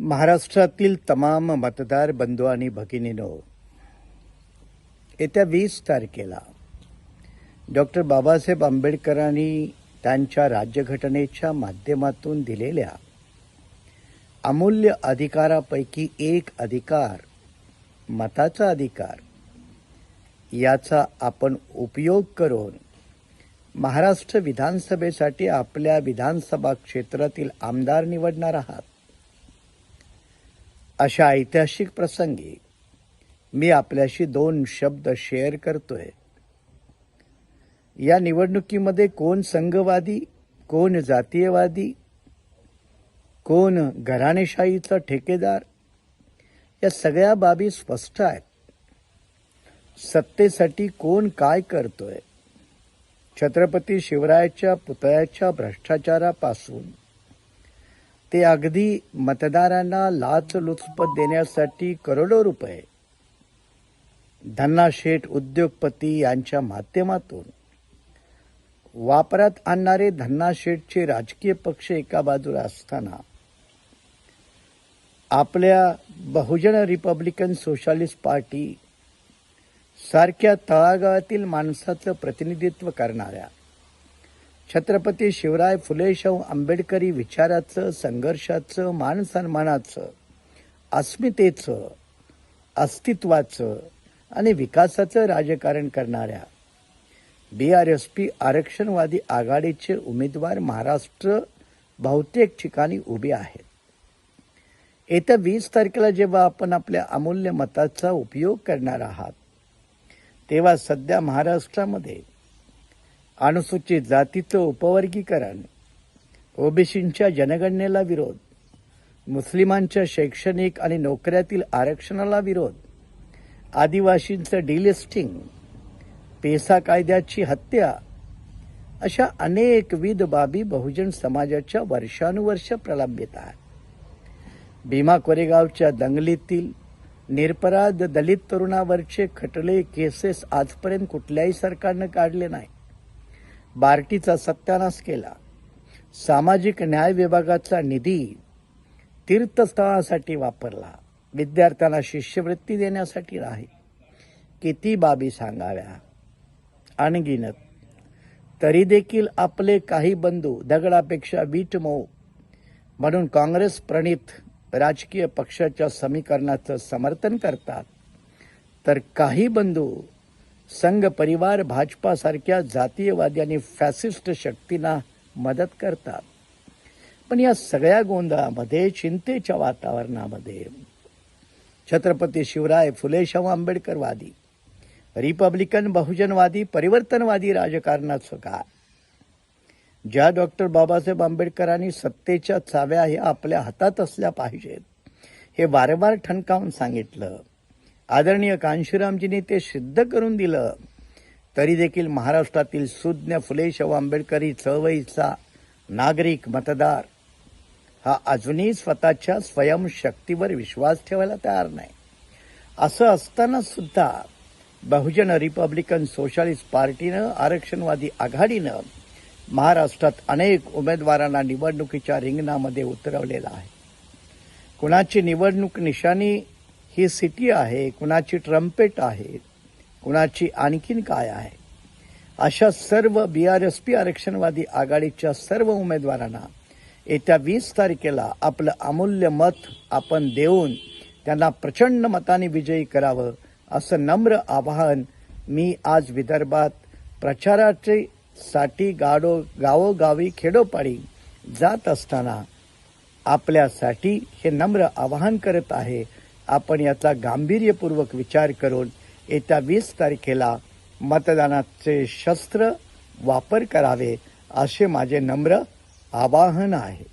महाराष्ट्रातील तमाम मतदार बंधू आणि भगिनीनो येत्या वीस तारखेला डॉक्टर बाबासाहेब आंबेडकरांनी त्यांच्या राज्यघटनेच्या माध्यमातून दिलेल्या अमूल्य अधिकारापैकी एक अधिकार मताचा अधिकार याचा आपण उपयोग करून महाराष्ट्र विधानसभेसाठी आपल्या विधानसभा क्षेत्रातील आमदार निवडणार आहात. अशा ऐतिहासिक प्रसंगी मी आपल्याशी दोन शब्द शेअर करतोय. या निवडणुकीमध्ये कोण संघवादी कोण जातीयवादी कोण घराणेशाहीचा ठेकेदार या सगळ्या बाबी स्पष्ट आहेत. सत्तेसाठी कोण काय करतोय? छत्रपती शिवरायाच्या पुतळ्याच्या भ्रष्टाचारापासून ते अगदी मतदारांना लाचलुचपत देण्यासाठी करोडो रुपये. धन्ना शेठ उद्योगपती यांच्या माध्यमातून वापरात आणणारे धन्ना शेठचे राजकीय पक्ष एका बाजूला असताना आपल्या बहुजन रिपब्लिकन सोशालिस्ट पार्टी सारख्या तळागाळातील माणसाचं प्रतिनिधित्व करणाऱ्या छत्रपती शिवराय फुले शाहू आंबेडकरी विचाराचं संघर्षाचं मानसन्मानाचं अस्मितेचं अस्तित्वाचं आणि विकासाचं राजकारण करणाऱ्या बी आर एस पी आरक्षणवादी आघाडीचे उमेदवार महाराष्ट्र बहुतेक ठिकाणी उभे आहेत. येत्या वीस तारखेला जेव्हा आपण आपल्या अमूल्य मताचा उपयोग करणार आहात तेव्हा सध्या महाराष्ट्रामध्ये अनुसूचित जातीचं उपवर्गीकरण. ओबीसींच्या जनगणनेला विरोध. मुस्लिमांच्या शैक्षणिक आणि नोकऱ्यातील आरक्षणाला विरोध. आदिवासींचं डिलिस्टिंग. पेसा कायद्याची हत्या. अशा अनेकविध बाबी बहुजन समाजाच्या वर्षानुवर्ष प्रलंबित आहेत. भीमा कोरेगावच्या दंगलीतील निरपराध दलित तरुणावरचे खटले केसेस आजपर्यंत कुठल्याही सरकारनं काढले नाही बार्टीचा सत्यानाश केला. सामाजिक न्याय विभागाचा निधी तीर्थस्थळासाठी वापरला. विद्यार्थ्यांना शिष्यवृत्ती देण्यासाठी नाही. किती बाबी सांगाव्या? अनगिनत तरी देखील आपले काही बंधू दगडापेक्षा वीट मऊ. म्हणून काँग्रेस प्रणित राजकीय पक्षाच्या समीकरणाचं समर्थन करतात. तर काही बंधू संघ परिवार भाजपासारख्या जातीयवादी आणि फॅसिस्ट शक्तींना मदत करतात. पण या सगळ्या गोंधळामध्ये चिंतेच्या वातावरणामध्ये छत्रपती शिवराय फुले शाहू आंबेडकरवादी रिपब्लिकन बहुजनवादी परिवर्तनवादी राजकारणाचं काय ज्या डॉक्टर बाबासाहेब आंबेडकरांनी सत्तेच्या चाव्या ह्या आपल्या हातात असल्या पाहिजेत हे वारंवार ठणकावून सांगितलं. आदरणीय कांशीरामजींनी ते सिद्ध करून दिलं. तरी देखील महाराष्ट्रातील सुज्ञ फुले शाहू आंबेडकरी चळवळीचा नागरिक मतदार हा अजूनही स्वतःच्या स्वयंशक्तीवर विश्वास ठेवायला तयार नाही. असं असताना सुद्धा बहुजन रिपब्लिकन सोशालिस्ट पार्टीनं आरक्षणवादी आघाडीनं महाराष्ट्रात अनेक उमेदवारांना निवडणुकीच्या रिंगणामध्ये उतरवलेलं आहे. कुणाची निवडणूक निशाणी ही सिटी आहे कुणाची ट्रम्पेट आहे कुणाची आणखीन काय आहे? अशा सर्व बी आर एस पी आरक्षणवादी आघाडीच्या सर्व उमेदवारांना येत्या वीस तारखेला आपलं अमूल्य मत आपण देऊन त्यांना प्रचंड मताने विजयी करावं असं नम्र आवाहन मी आज विदर्भात प्रचाराचे साठी गाडो गावोगावी खेडोपाडी जात असताना आपल्यासाठी हे नम्र आवाहन करत आहे. आपण याचा गांभीर्यपूर्वक विचार करून येत्या वीस तारखेला मतदानाचे शस्त्र वापर करावे असे माझे नम्र आवाहन आहे.